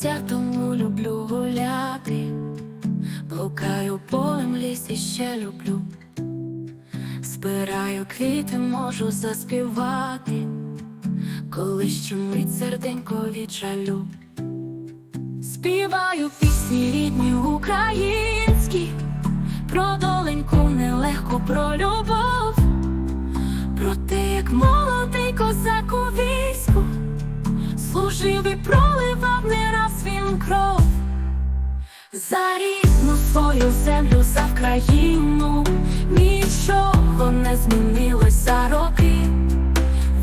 серця, тому люблю гуляти. Блукаю полем лісі ще люблю. Збираю квіти, можу заспівати, коли щемить серденько від. Співаю пісні рідні українські, про доленьку нелегко про любов, і проливав не раз він кров. За рідну свою землю, за Вкраїну нічого не змінилось за роки.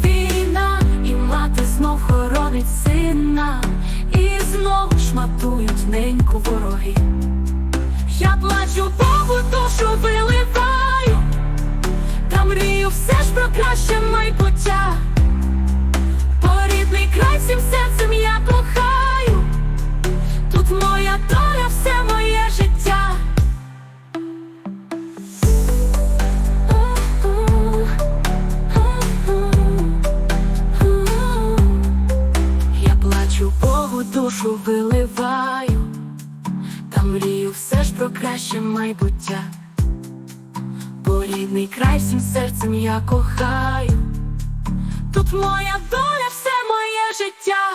Війна і мати знов хоронить сина, і знов шматують неньку вороги. Я плачу Богу, душу виливаю, та мрію все ж про краще майбуття. Бо рідний край всім серцем я кохаю. Тут моя доля, все моє життя.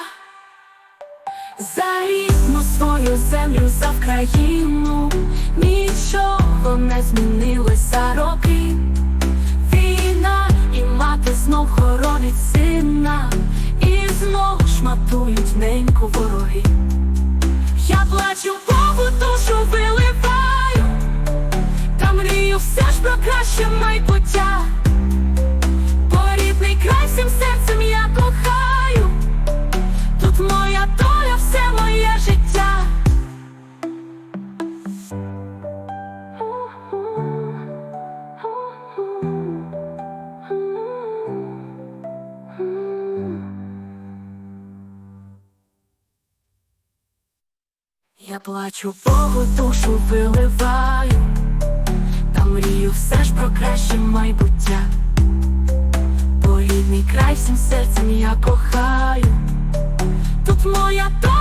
За рідну свою землю, за Вкраїну нічого не змінилось за роки. Плачу Богу, душу виливаю, та мрію все ж про краще майбуття. Бо рідний край всім серцем Я плачу Богу, душу виливаю, та мрію все ж про краще майбуття. Бо рідний край всім серцем я кохаю. Тут моя доля,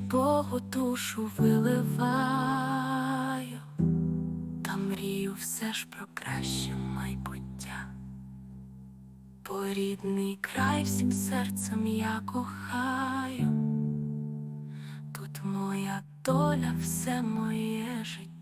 Богу, душу виливаю, та мрію все ж про краще майбуття. Бо рідний край всім серцем я кохаю. Тут моя доля, все моє життя.